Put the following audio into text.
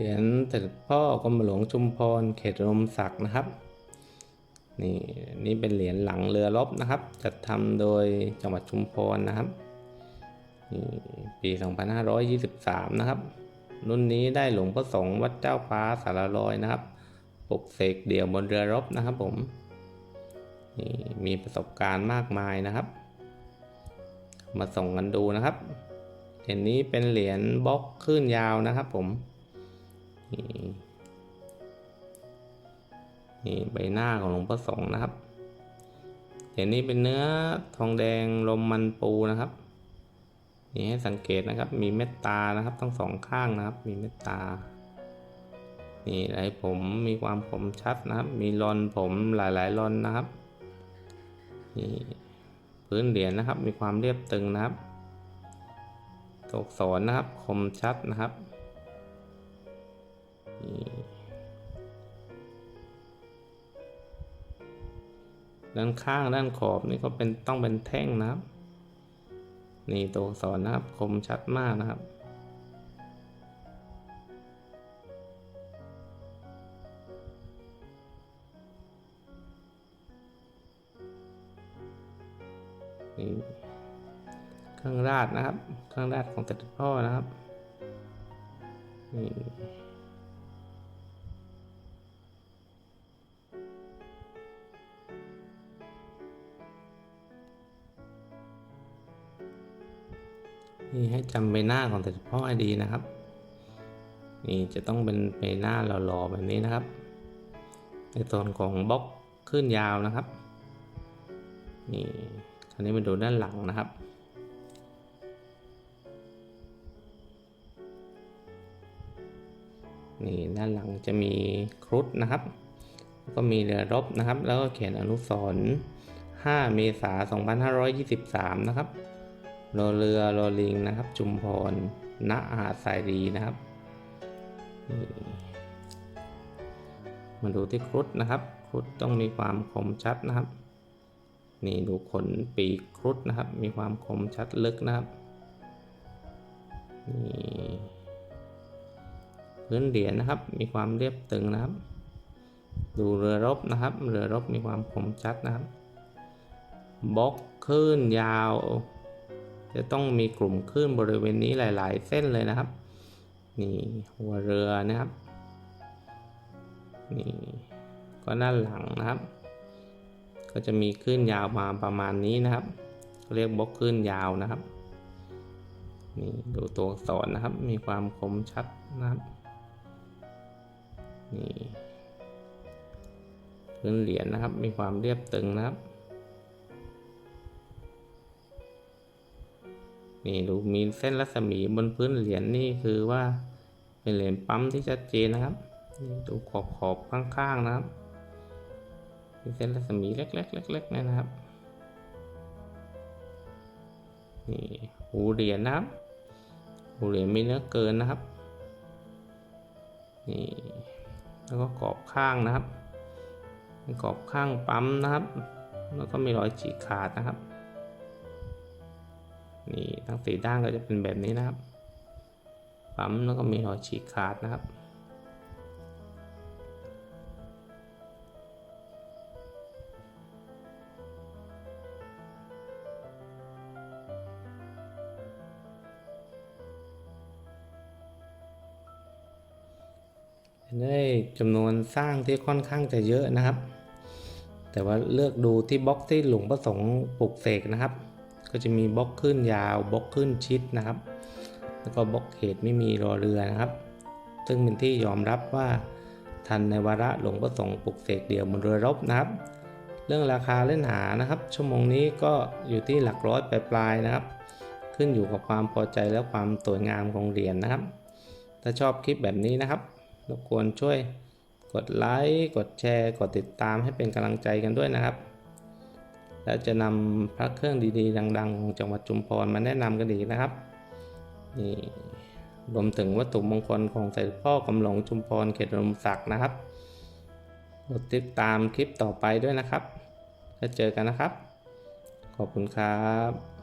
เหรียญเสด็จพ่อกรมหลวงชุมพรเขตรมศักดิ์นะครับ นี่นี่เป็นเหรียญหลังเรือรบนะครับ จัดทำโดยจังหวัดชุมพรนะครับนี่ปี 2523 นะครับ รุ่นนี้ได้หลวงพ่อสงฆ์วัดเจ้าฟ้าสารลอยนะครับปลุกเสกเดี่ยวบนเรือรบนะครับผมนี่มีประสบการณ์มากมายนะครับ มาส่งกันดูนะครับเหรียญนี้เป็นเหรียญบล็อกคลื่นยาวนะครับผม นี่ใบหน้าของหลวงพ่อสงฆ์นะครับเหรียญนี้เป็นเนื้อทองแดงลมมันปูนะครับ นี่ให้สังเกตนะครับ มีเม็ดตานะครับทั้งสองข้างนะครับ มีเม็ดตา นี่ไรผมมีความผมชัดนะครับ มีรอนผมหลายๆรอนนะครับ นี่พื้นเหรียญนะครับ มีความเรียบตึงนะครับตกสอนนะครับ คมชัดนะครับ ด้านข้างด้านขอบนี่ก็เป็นต้องเป็นแท่งนะครับ นี่ตัวสอักษรนะครับ คมชัดมากนะครับ นี่เครื่องราดนะครับ เครื่องราดของเสด็จพ่อนะครับนี่ นี่ให้จำใบหน้าของเสด็จพ่อให้ดีนะครับ นี่จะต้องเป็นใบหน้าหล่อๆแบบนี้นะครับ ในส่วนของบล็อกขึ้นยาวนะครับ นี่คราวนี้มาดูด้านหลังนะครับนี่ด้านหลังจะมีครุฑนะครับแล้วก็มีเรือรบนะครับ แล้วก็เขียนอนุสรณ์5เมษายน2523 นะครับ รอเรือรอลิงนะครับ จุมพรณหาดสายรีนะครับ มาดูที่ครุฑนะครับ ครุฑต้องมีความคมชัดนะครับ นี่ดูขนปีกครุฑนะครับ มีความคมชัดลึกนะครับนี่พื้นเหรียญนะครับ มีความเรียบตึงนะครับ ดูเรือรบนะครับ เรือรบมีความคมชัดนะครับบล็อกคลื่นยาว จะต้องมีกลุ่มคลื่นบริเวณนี้หลาย ๆ เส้นเลยนะครับ นี่หัวเรือนะครับ นี่ก็ด้านหลังนะครับ ก็จะมีคลื่นยาวมาประมาณนี้นะครับ เรียกบล็อกคลื่นยาวนะครับ นี่ดูตัวอักษรนะครับ มีความคมชัดนะครับ นี่พื้นเหรียญนะครับ มีความเรียบตึงนะครับ นี่ดูมีเส้นรัศมีบนพื้นเหรียญนี่คือว่า เป็นเหรียญปั๊มที่ชัดเจนนะครับนี่ดูขอบขอบข้างๆนะครับ มีเส้นรัศมีเล็กๆเล็กๆนะครับนี่หูเหรียญนะครับหูเหรียญมีเนื้อเกินนะครับนี่แล้วก็กรอบข้างนะครับมีกรอบข้างปั๊มนะครับ แล้วก็มีรอยฉีกขาดนะครับ นี่ทั้งสี่ด้านก็จะเป็นแบบนี้นะครับปั๊มแล้วก็มีรอยฉีกขาดนะครับ ได้จำนวนสร้างที่ค่อนข้างจะเยอะนะครับ แต่ว่าเลือกดูที่บล็อกที่หลวงประสงค์ปลุกเสกนะครับ ก็จะมีบล็อกขึ้นยาวบล็อกขึ้นชิดนะครับ แล้วก็บล็อกเหตุไม่มีรอเรือนะครับ ซึ่งเป็นที่ยอมรับว่าทันในวาระหลวงประสงค์ปลุกเสกเดี่ยวบนเรือรบนะครับ เรื่องราคาเล่นหานะครับ ชั่วโมงนี้ก็อยู่ที่หลักร้อยปลายๆนะครับ ขึ้นอยู่กับความพอใจและความสวยงามของเหรียญนะครับ ถ้าชอบคลิปแบบนี้นะครับรบกวนช่วยกดไลค์ กดแชร์ กดติดตามให้เป็นกำลังใจกันด้วยนะครับ แล้วจะนำพระเครื่องดีๆ ดัง ๆ ของจังหวัดชุมพรมาแนะนำกันอีกนะครับนี่รวมถึงวัตถุมงคลของเสด็จพ่อกำหลงชุมพรเขตลมศักดิ์นะครับกดติดตามคลิปต่อไปด้วยนะครับ แล้วเจอกันนะครับ ขอบคุณครับ